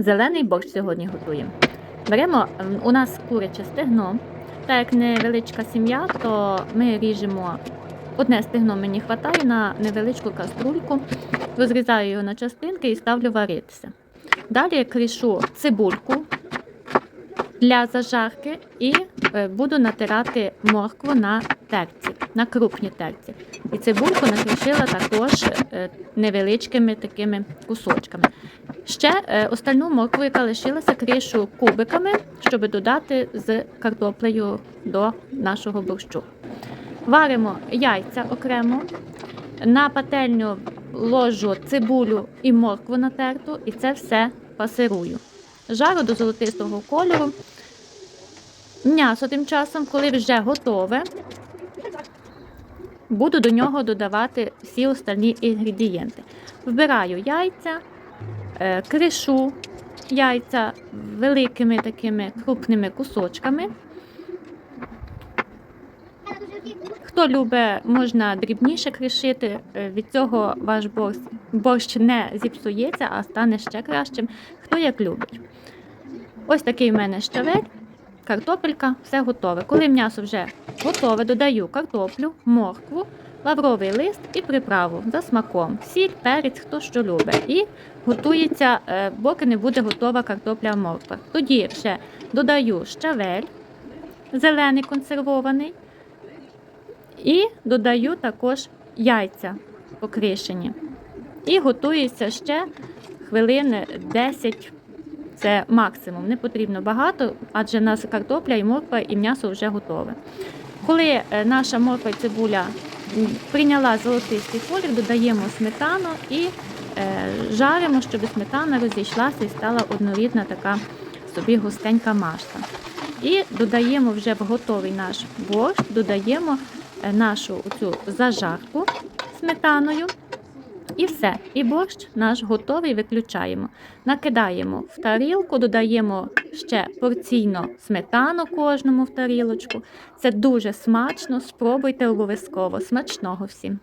Зелений борщ сьогодні готуємо. Беремо у нас куряче стегно. Так як невеличка сім'я, то ми ріжемо одне стегно мені вистачає на невеличку каструльку, розрізаю його на частинки і ставлю варитися. Далі крішу цибульку для зажарки і е, буду натирати моркву на терці, на крупні терці. І цибульку накришила також е, невеличкими такими кусочками. Ще е, остальну моркву, яка лишилася, кришу кубиками, щоб додати з картоплею до нашого борщу. Варимо яйця окремо. На пательню ложу цибулю і моркву натерту, і це все пасирую. Жару до золотистого кольору. М'ясо тим часом, коли вже готове, буду до нього додавати всі остальні інгредієнти. Вбираю яйця, е, кришу яйця великими такими крупними кусочками. Хто любить, можна дрібніше кришити, е, від цього ваш борщ, борщ не зіпсується, а стане ще кращим. Хто як любить. Ось такий в мене щавель, картопелька, все готове. Коли м'ясо вже готове, додаю картоплю, моркву, лавровий лист і приправу за смаком. Сіль, перець, хто що любить. І готується, е, поки не буде готова картопля морква. Тоді ще додаю щавель, зелений консервований. І додаю також яйця покришені. І готується ще хвилин 10, це максимум. Не потрібно багато, адже в нас картопля і морква, і м'ясо вже готове. Коли е, наша морква і цибуля прийняла золотистий колір, додаємо сметану і е, жаримо, щоб сметана розійшлася і стала однорідна така собі густенька машта. І додаємо вже в готовий наш борщ, додаємо е, нашу оцю зажарку сметаною. І все. І борщ наш готовий, виключаємо. Накидаємо в тарілку, додаємо ще порційно сметану кожному в тарілочку. Це дуже смачно. Спробуйте обов'язково. Смачного всім!